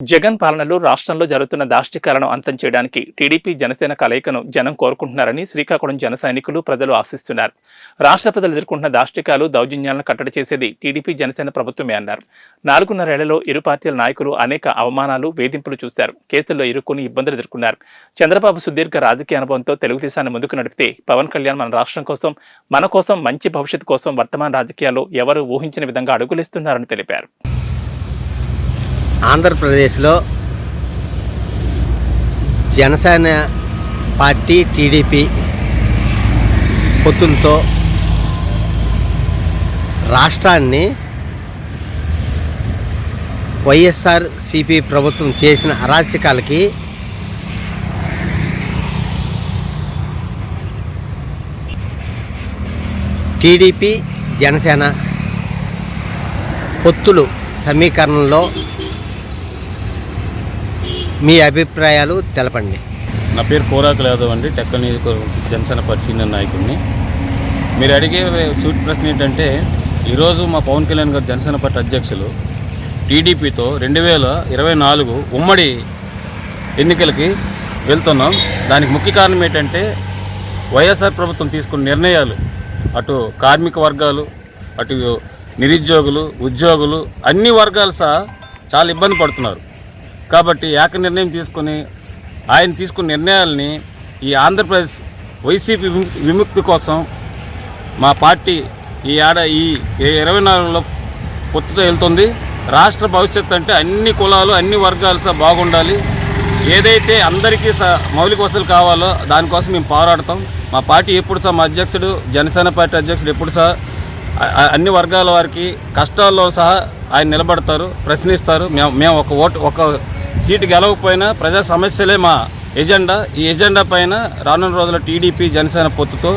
జగన్ పాలనలో రాష్ట్రంలో జరుగుతున్న దాష్టికాలను అంతం చేయడానికి టీడీపీ జనసేన కలయికను జనం కోరుకుంటున్నారని శ్రీకాకుళం జన సైనికులు ప్రజలు ఆశిస్తున్నారు. రాష్ట్ర ప్రజలు ఎదుర్కొంటున్న దాష్టికాలు దౌర్జన్యాలను కట్టడి చేసేది టీడీపీ జనసేన ప్రభుత్వమే అన్నారు. నాలుగున్నరేళ్ళలో ఇరు పార్టీల నాయకులు అనేక అవమానాలు వేధింపులు చూశారు. కేసుల్లో ఇరుక్కుని ఇబ్బందులు ఎదుర్కొన్నారు. చంద్రబాబు సుదీర్ఘ రాజకీయ అనుభవంతో తెలుగుదేశాన్ని ముందుకు నడిపితే పవన్ కళ్యాణ్ మన రాష్ట్రం కోసం మన కోసం మంచి భవిష్యత్తు కోసం వర్తమాన రాజకీయాల్లో ఎవరు ఊహించిన విధంగా అడుగులేస్తున్నారని తెలిపారు. ఆంధ్రప్రదేశ్లో జనసేన పార్టీ టీడీపీ పొత్తులతో రాష్ట్రాన్ని వైఎస్ఆర్ సిపి ప్రభుత్వం చేసిన అరాచకాలకి టీడీపీ జనసేన పొత్తులు సమీకరణలో మీ అభిప్రాయాలు తెలపండి. నా పేరు కోరాకుల యాదవ్ అండి. టెక్కల్ నియోజకవర్గం జనసేన పరిశీలన నాయకుడిని. మీరు అడిగే సూట్ ప్రశ్న ఏంటంటే ఈరోజు మా పవన్ కళ్యాణ్ గారు జనసేన పార్టీ అధ్యక్షులు టీడీపీతో రెండు వేల ఇరవై నాలుగు ఉమ్మడి ఎన్నికలకి వెళ్తున్నాం. దానికి ముఖ్య కారణం ఏంటంటే వైఎస్ఆర్ ప్రభుత్వం తీసుకున్న నిర్ణయాలు అటు కార్మిక వర్గాలు అటు నిరుద్యోగులు ఉద్యోగులు అన్ని వర్గాలు సహా చాలా ఇబ్బంది పడుతున్నారు. కాబట్టి ఏక నిర్ణయం తీసుకొని ఆయన తీసుకున్న నిర్ణయాలని ఈ ఆంధ్రప్రదేశ్ వైసీపీ విముక్తి కోసం మా పార్టీ ఈ ఏడ ఈ ఇరవై నాలుగులో పొత్తుతో వెళ్తుంది. రాష్ట్ర భవిష్యత్తు అంటే అన్ని కులాలు అన్ని వర్గాలు సహా బాగుండాలి. ఏదైతే అందరికీ మౌలిక వసతులు కావాలో దానికోసం మేము పోరాడతాం. మా పార్టీ ఎప్పుడు సార్ మా అధ్యక్షుడు జనసేన పార్టీ అధ్యక్షుడు ఎప్పుడు సహా అన్ని వర్గాల వారికి కష్టాల్లో సహా ఆయన నిలబడతారు ప్రశ్నిస్తారు. మేము మేము ఒక ఓటు ఒక సీటు గెలవకపోయినా ప్రజా సమస్యలే మా ఎజెండా. ఈ ఎజెండా పైన రానున్న రోజుల్లో టీడీపీ జనసేన పొత్తుతో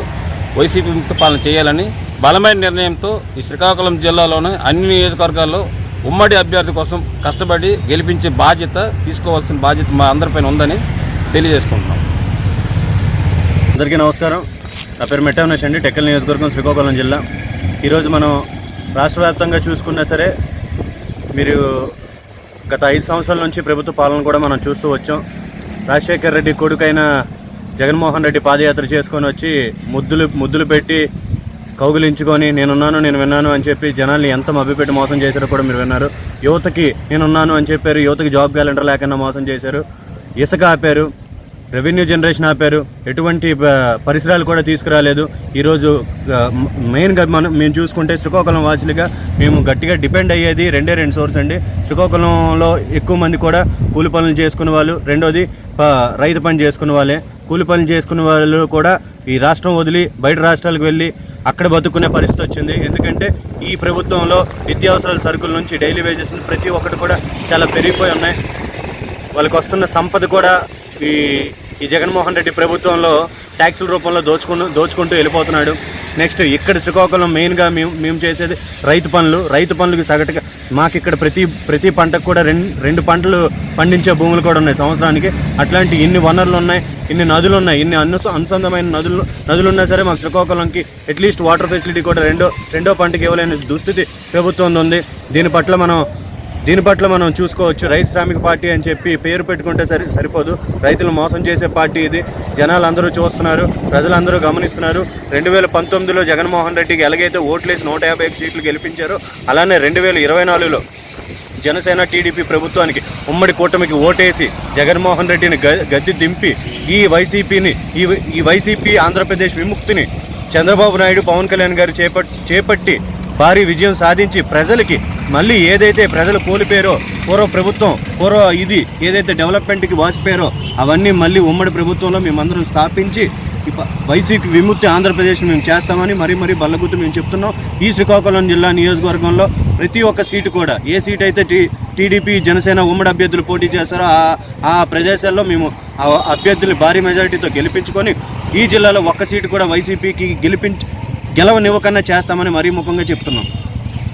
వైసీపీ ముక్త పాలన చేయాలని బలమైన నిర్ణయంతో ఈ శ్రీకాకుళం జిల్లాలోని అన్ని నియోజకవర్గాల్లో ఉమ్మడి అభ్యర్థి కోసం కష్టపడి గెలిపించే బాధ్యత తీసుకోవాల్సిన బాధ్యత మా అందరిపైన ఉందని తెలియజేసుకుంటున్నాం. అందరికీ నమస్కారం. నా పేరు మెట్టవనేష్ అండి. టెక్కల్ నియోజకవర్గం శ్రీకాకుళం జిల్లా. ఈరోజు మనం రాష్ట్ర వ్యాప్తంగా చూసుకున్నా సరే మీరు గత ఐదు సంవత్సరాల నుంచి ప్రభుత్వ పాలన కూడా మనం చూస్తూ వచ్చాం. రాజశేఖర్ రెడ్డి కొడుకైన జగన్మోహన్ రెడ్డి పాదయాత్ర చేసుకొని వచ్చి ముద్దులు ముద్దులు పెట్టి కౌగులించుకొని నేనున్నాను నేను విన్నాను అని చెప్పి జనాల్ని ఎంత మభ్యపెట్టి మోసం చేశారో కూడా మీరు విన్నారు. యువతకి నేనున్నాను అని చెప్పారు. యువతకి జాబ్ క్యాలెండర్ లేకుండా మోసం చేశారు. ఇసుక ఆపారు. రెవెన్యూ జనరేషన్ ఆపారు. ఎటువంటి పరిసరాలు కూడా తీసుకురాలేదు. ఈరోజు మెయిన్గా మనం మేము చూసుకుంటే శ్రీకాకుళం వాసులుగా మేము గట్టిగా డిపెండ్ అయ్యేది రెండే రెండు సోర్స్ అండి. శ్రీకాకుళంలో ఎక్కువ మంది కూడా కూలి పనులు చేసుకునే వాళ్ళు. రెండోది రైతు పని చేసుకునే వాళ్ళే. కూలి పనులు చేసుకునే వాళ్ళు కూడా ఈ రాష్ట్రం వదిలి బయట రాష్ట్రాలకు వెళ్ళి అక్కడ బతుకునే పరిస్థితి వచ్చింది. ఎందుకంటే ఈ ప్రభుత్వంలో నిత్యావసరాల సరుకుల నుంచి డైలీ వేజెస్ ప్రతి ఒక్కటి కూడా చాలా పెరిగిపోయి ఉన్నాయి. వాళ్ళకి వస్తున్న సంపద కూడా ఈ ఈ జగన్మోహన్ రెడ్డి ప్రభుత్వంలో ట్యాక్సుల రూపంలో దోచుకుంటూ దోచుకుంటూ వెళ్ళిపోతున్నాడు. నెక్స్ట్ ఇక్కడ శ్రీకాకుళం మెయిన్గా మేము మేము చేసేది రైతు పనులు. రైతు పనులకి సగటుగా మాకు ఇక్కడ ప్రతి ప్రతి పంటకు కూడా రెండు రెండు పంటలు పండించే భూములు కూడా ఉన్నాయి సంవత్సరానికి. అట్లాంటి ఇన్ని వనరులు ఉన్నాయి ఇన్ని నదులు ఉన్నాయి ఇన్ని అను అనుసంధమైన నదులు నదులు ఉన్నా సరే మాకు శ్రీకాకుళంకి అట్లీస్ట్ వాటర్ ఫెసిలిటీ కూడా రెండో రెండో పంటకి ఇవ్వలేని దుస్థితి ప్రభుత్వం ఉంది. దీని పట్ల మనం దీని పట్ల మనం చూసుకోవచ్చు. రైతు శ్రామిక పార్టీ అని చెప్పి పేరు పెట్టుకుంటే సరి సరిపోదు. రైతులు మోసం చేసే పార్టీ ఇది. జనాలు అందరూ చూస్తున్నారు. ప్రజలందరూ గమనిస్తున్నారు. రెండు వేల పంతొమ్మిదిలో జగన్మోహన్ రెడ్డికి ఎలాగైతే ఓట్లేసి నూట యాభై ఐదు సీట్లు గెలిపించారో అలానే రెండు వేల ఇరవై నాలుగులో జనసేన టీడీపీ ప్రభుత్వానికి ఉమ్మడి కూటమికి ఓటేసి జగన్మోహన్ రెడ్డిని గ గద్దె దింపి ఈ వైసీపీని ఈ ఈ వైసీపీ ఆంధ్రప్రదేశ్ విముక్తిని చంద్రబాబు నాయుడు పవన్ కళ్యాణ్ గారు చేపట్టి చేపట్టి భారీ విజయం సాధించి ప్రజలకి మళ్ళీ ఏదైతే ప్రజలు కోల్పోయారో పూర్వ ప్రభుత్వం పూర్వ ఇది ఏదైతే డెవలప్మెంట్కి వాచిపోయారో అవన్నీ మళ్ళీ ఉమ్మడి ప్రభుత్వంలో మేమందరం స్థాపించి వైసీపీ విముక్తి ఆంధ్రప్రదేశ్ మేము చేస్తామని మరీ మరీ బల్లగుద్దు మేము చెప్తున్నాం. ఈ శ్రీకాకుళం జిల్లా నియోజకవర్గంలో ప్రతి ఒక్క సీటు కూడా ఏ సీట్ అయితే టీ టీడీపీ జనసేన ఉమ్మడి అభ్యర్థులు పోటీ చేస్తారో ఆ ఆ ప్రదేశాల్లో మేము ఆ అభ్యర్థులు భారీ మెజారిటీతో గెలిపించుకొని ఈ జిల్లాలో ఒక్క సీటు కూడా వైసీపీకి గెలిపించి గెలవనివ్వకన్నా చేస్తామని మరీ ముఖంగా చెప్తున్నాం.